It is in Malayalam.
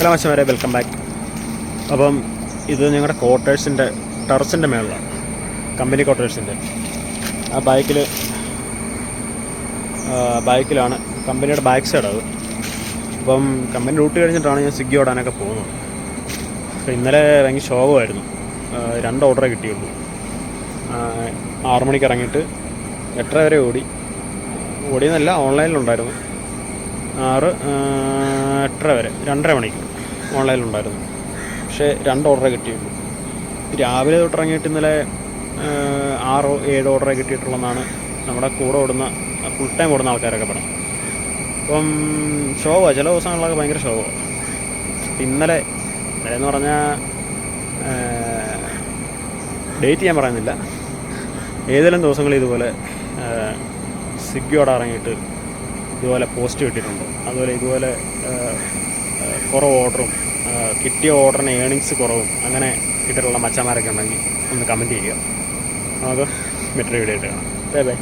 ഹലോ മച്ചമാരെ വെൽക്കം ബാക്ക് അപ്പം ഇത് ഞങ്ങളുടെ ക്വാർട്ടേഴ്സിന്റെ ടെറസിന്റെ മേളിലാണ്. കമ്പനി ക്വാർട്ടേഴ്സിന്റെ ആ ബൈക്കിൽ ബൈക്കിലാണ് കമ്പനിയുടെ ബാക്ക് സൈഡ് അത്. അപ്പം കമ്പനി റൂട്ട് കഴിഞ്ഞിട്ടാണ് ഞാൻ സ്വിഗ്ഗി ഓടാനൊക്കെ പോകുന്നത്. അപ്പോൾ ഇന്നലെ ഭയങ്കര ശോകമായിരുന്നു. രണ്ട് ഓർഡറേ കിട്ടിയുള്ളൂ. ആ, ആറ് മണിക്ക് ഇറങ്ങിയിട്ട് എട്ടര വരെ ഓടി. ഓടിയെന്നല്ല ഓൺലൈനിലുണ്ടായിരുന്നു ആറ് എട്ടര വരെ. രണ്ടര മണിക്ക് ഓൺലൈനിലുണ്ടായിരുന്നു. പക്ഷേ രണ്ട് ഓർഡറേ കിട്ടിയുള്ളൂ. രാവിലെ തൊട്ട് ഇറങ്ങിയിട്ട് ഇന്നലെ ആറോ ഏഴോ ഓർഡറേ കിട്ടിയിട്ടുള്ളതെന്നാണ് നമ്മുടെ കൂടെ ഓടുന്ന ഫുൾ ടൈം ഓടുന്ന ആൾക്കാരൊക്കെ പറഞ്ഞു അപ്പം ഷോവാണ് ചില ദിവസങ്ങളിലൊക്കെ ഭയങ്കര ഷോവാണ് ഇന്നലെ ഇന്നലെ എന്ന് പറഞ്ഞാൽ ഡേറ്റ് ഞാൻ പറയുന്നില്ല. ഏതെങ്കിലും ദിവസങ്ങളിൽ ഇതുപോലെ സ്വിഗ്ഗി ഓടാൻ ഇറങ്ങിയിട്ട് ഇതുപോലെ പോസ്റ്റ് കിട്ടിയിട്ടുണ്ട്. അതുപോലെ ഇതുപോലെ കുറവ് ഓർഡറും കിട്ടിയ ഓർഡറിന് ഏണിങ്സ് കുറവും അങ്ങനെ കിട്ടിയിട്ടുള്ള മച്ചന്മാരൊക്കെ ഉണ്ടെങ്കിൽ ഒന്ന് കമന്റ് ചെയ്യുക. നമുക്ക് മെറ്റർ വീഡിയോ ആയിട്ട് കാണാം. Bye bye.